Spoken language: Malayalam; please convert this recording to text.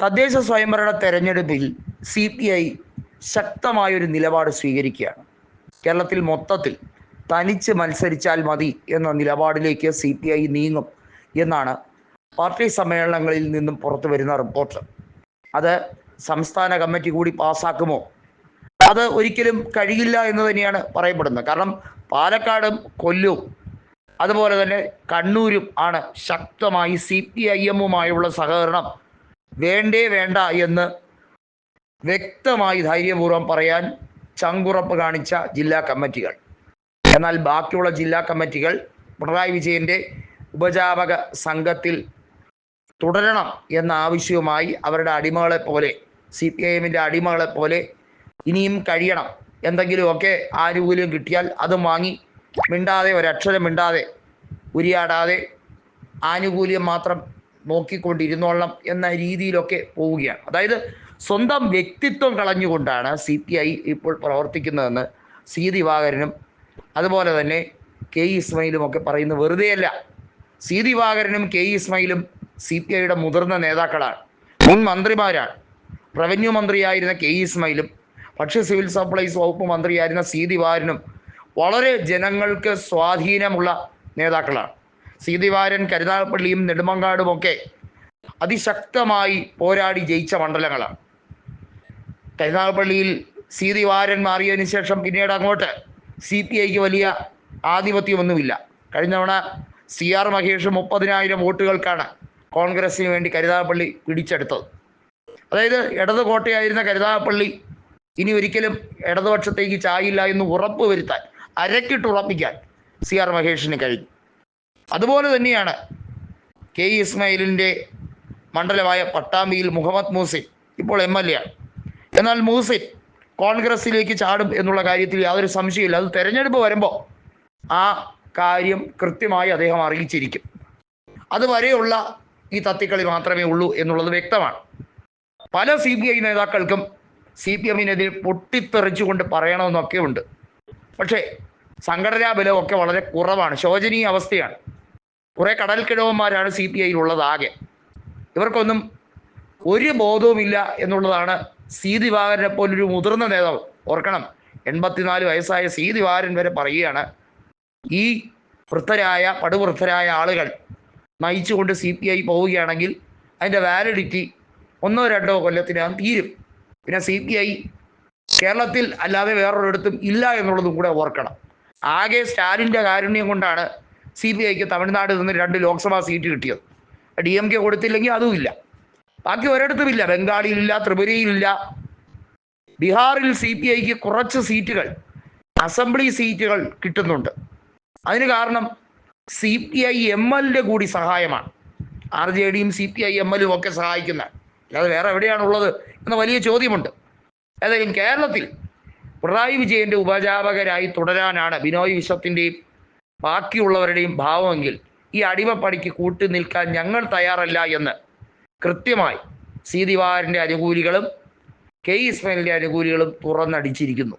തദ്ദേശ സ്വയംഭരണ തെരഞ്ഞെടുപ്പിൽ സി പി ഐ ശക്തമായൊരു നിലപാട് സ്വീകരിക്കുകയാണ്. കേരളത്തിൽ മൊത്തത്തിൽ തനിച്ച് മത്സരിച്ചാൽ മതി എന്ന നിലപാടിലേക്ക് സി പി ഐ നീങ്ങും എന്നാണ് പാർട്ടി സമ്മേളനങ്ങളിൽ നിന്നും പുറത്തു വരുന്ന റിപ്പോർട്ട്. അത് സംസ്ഥാന കമ്മിറ്റി കൂടി പാസ്സാക്കുമോ അത് ഒരിക്കലും കഴിയില്ല എന്ന് തന്നെയാണ് പറയപ്പെടുന്നത്. കാരണം പാലക്കാടും കൊല്ലവും അതുപോലെ തന്നെ കണ്ണൂരും ആണ് ശക്തമായി സി പി ഐ എമ്മുമായുള്ള സഹകരണം വേണ്ടേ വേണ്ട എന്ന് വ്യക്തമായി ധൈര്യപൂർവം പറയാൻ ചങ്കുറപ്പ് കാണിച്ച ജില്ലാ കമ്മിറ്റികൾ. എന്നാൽ ബാക്കിയുള്ള ജില്ലാ കമ്മിറ്റികൾ പിണറായി വിജയന്റെ ഉപജാപക സംഘത്തിൽ തുടരണം എന്ന ആവശ്യവുമായി അവരുടെ അടിമകളെ പോലെ സി പി ഐ എമ്മിന്റെ അടിമകളെ പോലെ ഇനിയും കഴിയണം. എന്തെങ്കിലുമൊക്കെ ആനുകൂല്യം കിട്ടിയാൽ അതും വാങ്ങി മിണ്ടാതെ ഒരക്ഷരം മിണ്ടാതെ ഉരിയാടാതെ ആനുകൂല്യം മാത്രം നോക്കിക്കൊണ്ടിരുന്നോളണം എന്ന രീതിയിലൊക്കെ പോവുകയാണ്. അതായത് സ്വന്തം വ്യക്തിത്വം കളഞ്ഞുകൊണ്ടാണ് സി പി ഐ ഇപ്പോൾ പ്രവർത്തിക്കുന്നതെന്ന് സി ദിവാകരനും അതുപോലെ തന്നെ കെ ഇസ്മയിലും ഒക്കെ പറയുന്നത് വെറുതെയല്ല. സി ദിവാകരനും കെ ഇസ്മയിലും സി പി ഐയുടെ മുതിർന്ന നേതാക്കളാണ്. മുൻ മന്ത്രിമാരാണ്. റവന്യൂ മന്ത്രിയായിരുന്ന കെ ഇസ്മയിലും ഭക്ഷ്യ സിവിൽ സപ്ലൈസ് വകുപ്പ് മന്ത്രിയായിരുന്ന സി ദിവാരനും വളരെ ജനങ്ങൾക്ക് സ്വാധീനമുള്ള നേതാക്കളാണ്. സി ദിവാരൻ കരുനാഗപ്പള്ളിയും നെടുമങ്ങാടും ഒക്കെ അതിശക്തമായി പോരാടി ജയിച്ച മണ്ഡലങ്ങളാണ്. കരുനാഗപ്പള്ളിയിൽ സി ദിവാരൻ മാറിയതിന് ശേഷം പിന്നീട് അങ്ങോട്ട് സി പി ഐക്ക് വലിയ ആധിപത്യമൊന്നുമില്ല. കഴിഞ്ഞ തവണ സി ആർ മഹേഷ് മുപ്പതിനായിരം വോട്ടുകൾക്കാണ് കോൺഗ്രസിന് വേണ്ടി കരുനാഗപ്പള്ളി പിടിച്ചെടുത്തത്. അതായത് ഇടതു കോട്ടയായിരുന്ന കരുനാഗപ്പള്ളി ഇനി ഒരിക്കലും ഇടതുപക്ഷത്തേക്ക് ചായില്ല എന്ന് ഉറപ്പ് വരുത്താൻ അരക്കിട്ട് ഉറപ്പിക്കാൻ സി ആർ മഹേഷിന് കഴിഞ്ഞു. അതുപോലെ തന്നെയാണ് കെ ഇസ്മായിലിന്റെ മണ്ഡലമായ പട്ടാമ്പിയിൽ മുഹമ്മദ് മൂസിൻ ഇപ്പോൾ എം എൽ എ ആണ്. എന്നാൽ മൂസിൻ കോൺഗ്രസിലേക്ക് ചാടും എന്നുള്ള കാര്യത്തിൽ യാതൊരു സംശയമില്ല അത് തെരഞ്ഞെടുപ്പ് വരുമ്പോൾ ആ കാര്യം കൃത്യമായി അദ്ദേഹം അറിയിച്ചിരിക്കും. അതുവരെയുള്ള ഈ തത്തിക്കളി മാത്രമേ ഉള്ളൂ എന്നുള്ളത് വ്യക്തമാണ്. പല സി പി ഐ നേതാക്കൾക്കും സി പി എമ്മിനെതിരെ പൊട്ടിത്തെറിച്ചുകൊണ്ട് പറയണമെന്നൊക്കെ ഉണ്ട് പക്ഷേ സംഘടനാ ബലമൊക്കെ വളരെ കുറവാണ്. ശോചനീയ അവസ്ഥയാണ്. കുറേ കടൽക്കിഴവന്മാരാണ് സി പി ആകെ. ഇവർക്കൊന്നും ഒരു ബോധവുമില്ല എന്നുള്ളതാണ് സി ദിവാകരനെ പോലൊരു മുതിർന്ന നേതാവ് ഓർക്കണം. എൺപത്തിനാല് വയസ്സായ സി ദിവാകരൻ വരെ പറയുകയാണ് ഈ വൃദ്ധരായ പടുവൃദ്ധരായ ആളുകൾ നയിച്ചുകൊണ്ട് സി പി ഐ പോവുകയാണെങ്കിൽ അതിന്റെ വാലിഡിറ്റി ഒന്നോ രണ്ടോ കൊല്ലത്തിനകം തീരും. പിന്നെ സി പി ഐ കേരളത്തിൽ അല്ലാതെ വേറൊരിടത്തും ഇല്ല എന്നുള്ളതും കൂടെ ഓർക്കണം. ആകെ സ്റ്റാലിന്റെ കാരുണ്യം കൊണ്ടാണ് സി പി ഐക്ക് തമിഴ്നാട് നിന്ന് രണ്ട് ലോക്സഭാ സീറ്റ് കിട്ടിയത്. ഡി എം കെ കൊടുത്തില്ലെങ്കിൽ അതുമില്ല ബാക്കി ഒരിടത്തുമില്ല ബംഗാളിലില്ല ത്രിപുരയിലില്ല ബീഹാറിൽ സി പി ഐക്ക് കുറച്ച് സീറ്റുകൾ അസംബ്ലി സീറ്റുകൾ കിട്ടുന്നുണ്ട്. അതിന് കാരണം സി പി ഐ എം എല്ലിന്റെ കൂടി സഹായമാണ്. ആർ ജെ ഡിയും സി പി ഐ എം എല്ലും ഒക്കെ സഹായിക്കുന്ന. അല്ലാതെ വേറെ എവിടെയാണുള്ളത് എന്ന വലിയ ചോദ്യമുണ്ട്. ഏതായാലും കേരളത്തിൽ പിണറായി വിജയന്റെ ഉപജാപകരായി തുടരാനാണ് ബിനോയ് വിശ്വത്തിന്റെയും ബാക്കിയുള്ളവരുടെയും ഭാവമെങ്കിൽ ഈ അടിമപ്പണിക്ക് കൂട്ടി നിൽക്കാൻ ഞങ്ങൾ തയ്യാറല്ല എന്ന് കൃത്യമായി സി ദിവാറിന്റെ അനുകൂലികളും കെ ഇസ്മയിലിന്റെ അനുകൂലികളും തുറന്നടിച്ചിരിക്കുന്നു.